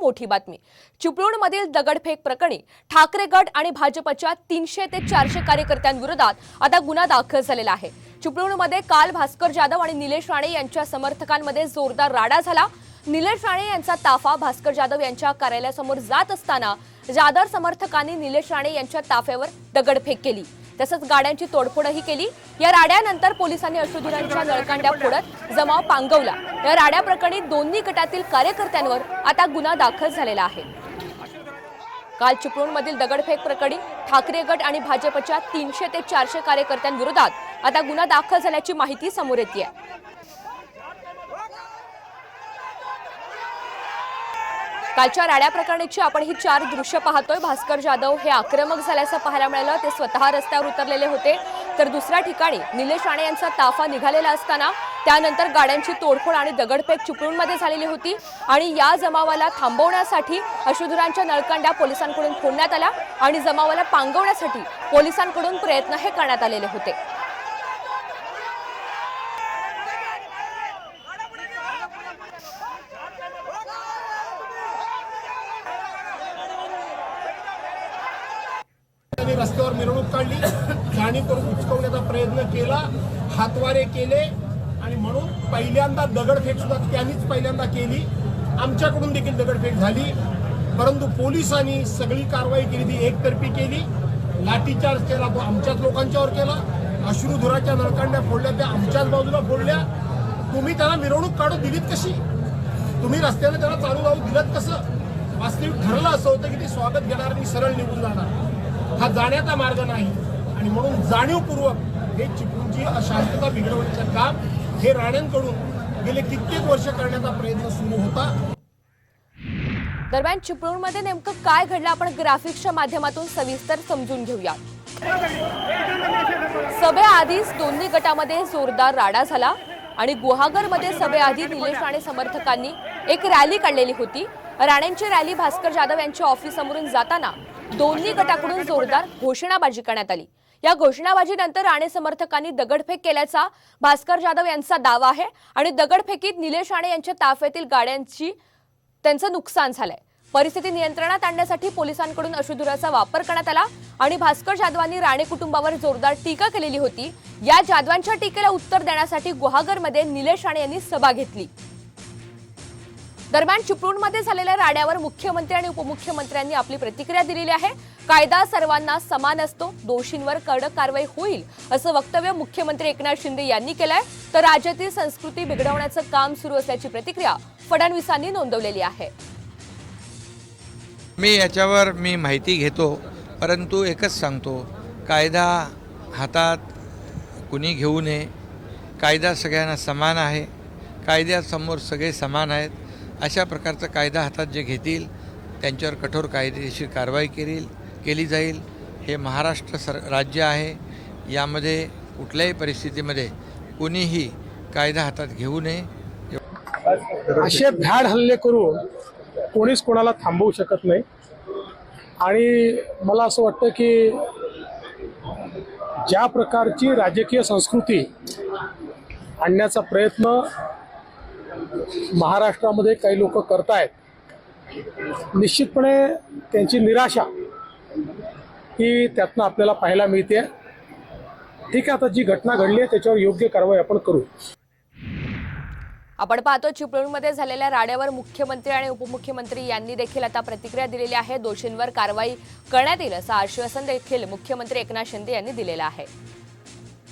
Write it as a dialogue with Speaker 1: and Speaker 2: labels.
Speaker 1: मोठी बातमी. चिपळूणमधील दगडफेक प्रकरणी ठाकरे गट आणि भाजपच्या तीनशे ते चारशे कार्यकर्त्यांविरोधात आता गुन्हा दाखल झालेला आहे. चिपळूणमध्ये काल भास्कर जाधव आणि निलेश राणे यांच्या समर्थकांमध्ये जोरदार राडा झाला. निलेश राणे यांचा ताफा भास्कर जाधव यांच्या कार्यालयासमोर जात असताना जाधव समर्थकांनी निलेश राणे यांच्या ताफ्यावर दगडफेक केली. तसंच गाड्यांची तोडफोडही केली. या राड्यानंतर पोलिसांनी अश्रुधुरांच्या नळकांड्या फोडत जमाव पांगवला. या राड्या प्रकरणी दोन्ही गटातील कार्यकर्त्यांवर आता गुन्हा दाखल झालेला आहे. काल चिपळूणमधील दगडफेक प्रकरणी ठाकरे गट आणि भाजपच्या तीनशे ते चारशे कार्यकर्त्यांविरोधात आता गुन्हा दाखल झाल्याची माहिती समोर येते कालच्या राड्या प्रकरणीची आपण ही चार दृश्य पाहतोय भास्कर जाधव हे आक्रमक झाल्याचं पाहायला मिळालं. ते स्वतः रस्त्यावर उतरलेले होते. तर दुसऱ्या ठिकाणी निलेश राणे यांचा ताफा निघालेला असताना त्यानंतर गाड्यांची तोडफोड आणि दगडफेक चिपळूणमध्ये झालेली होती आणि या जमावाला थांबवण्यासाठी अश्रुधुरांच्या नळकांड्या पोलिसांकडून फोडण्यात आल्या आणि जमावाला पांगवण्यासाठी पोलिसांकडून प्रयत्न हे करण्यात आलेले होते.
Speaker 2: त्यांनी रस्त्यावर मिरवणूक काढली. जाणीव करून उचकवण्याचा प्रयत्न केला. हातवारे केले. आणि म्हणून पहिल्यांदा दगडफेक सुद्धा त्यांनीच पहिल्यांदा केली. आमच्याकडून देखील दगडफेक झाली. परंतु पोलिसांनी सगळी कारवाई केली ती एकतर्फी केली. लाठीचार्ज केला तो आमच्याच लोकांच्यावर केला. अश्रुधुराच्या नळकांड्या फोडल्या त्या आमच्याच बाजूला फोडल्या. तुम्ही त्यांना मिरवणूक काढू दिलीत कशी? तुम्ही रस्त्याने त्याला चालू लावू दिलं कसं? वास्तविक ठरलं असं होतं की ते स्वागत घेणार आणि सरळ निघून जाणार. हा जाण्याचा मार्ग नाही. आणि म्हणून जाणीवपूर्वक हे चिपळूणची अशांतता बिघडवण्याचं काम हे राण्यांकडून गेले कित्येक वर्ष करण्याचा प्रयत्न सुरू होता.
Speaker 1: दरम्यान चिपळूणमध्ये नेमकं काय घडलं आपण ग्राफिक्सच्या माध्यमातून सविस्तर समजून घेऊया. सभेआधीच दोन्ही गटामध्ये जोरदार राडा झाला आणि गुहागरमध्ये सभेआधी निलेश राणे समर्थकांनी एक रॅली काढलेली होती. राणेंची रॅली भास्कर जाधव यांच्या ऑफिस समोरून जाताना दोन्ही गटाकडून जोरदार घोषणाबाजी करण्यात आली. या घोषणाबाजीनंतर राणे समर्थकांनी दगडफेक केल्याचा भास्कर जाधव यांचा दावा आहे आणि दगडफेकीत निलेश राणे यांच्या ताफ्यातील गाड्यांची त्यांचं नुकसान झालंय. परिस्थिती नियंत्रणात आणण्यासाठी पोलिसांकडून अश्रुधुराचा वापर करण्यात आला आणि भास्कर जाधवांनी राणे कुटुंबावर जोरदार टीका केलेली होती. या जाधवांच्या टीकेला उत्तर देण्यासाठी गुहागरमध्ये निलेश राणे यांनी सभा घेतली. दरम्यान चिपळूणमध्ये झालेल्या राड्यावर मुख्यमंत्री आणि उपमुख्यमंत्र्यांनी आपली प्रतिक्रिया दिलेली आहे. कायदा सर्वांना समान असतो दोषींवर कडक कारवाई होईल असं वक्तव्य मुख्यमंत्री एकनाथ शिंदे यांनी केलंय. तर राज्यातील संस्कृती बिघडवण्याचं काम सुरू असल्याची प्रतिक्रिया फडणवीसांनी नोंदवलेली आहे.
Speaker 3: मी याच्यावर मी माहिती घेतो परंतु एकच सांगतो कायदा हातात कुणी घेऊ नये. कायदा सगळ्यांना समान आहे. कायद्यासमोर सगळे समान आहेत. अशा प्रकारचा कायदा हातात जे घेतील त्यांच्यावर कठोर कायदेशीर कारवाई केली केली जाईल. हे महाराष्ट्र सर राज्य आहे. यामध्ये कुठल्याही परिस्थितीमध्ये कुणीही कायदा हातात घेऊ नये.
Speaker 4: असे भ्याड हल्ले करून कोणीच कोणाला थांबवू शकत नाही. आणि मला असं वाटतं की ज्या प्रकारची राजकीय संस्कृती आणण्याचा प्रयत्न महाराष्ट्रामध्ये काही लोक करतायत. निश्चितपणे त्यांची निराशा ही त्यातनं आपल्याला पाहायला मिळते. ठीक आहे आता जी घटना घडली आहे त्याच्यावर योग्य कारवाई आपण करू.
Speaker 1: आपण पाहतो चिपळूणमध्ये झालेल्या राड्यावर मुख्यमंत्री आणि उपमुख्यमंत्री यांनी देखील आता प्रतिक्रिया दिलेली आहे. दोषींवर कारवाई करण्यात येईल असं आश्वासन देखील मुख्यमंत्री एकनाथ शिंदे यांनी दिलेलं आहे.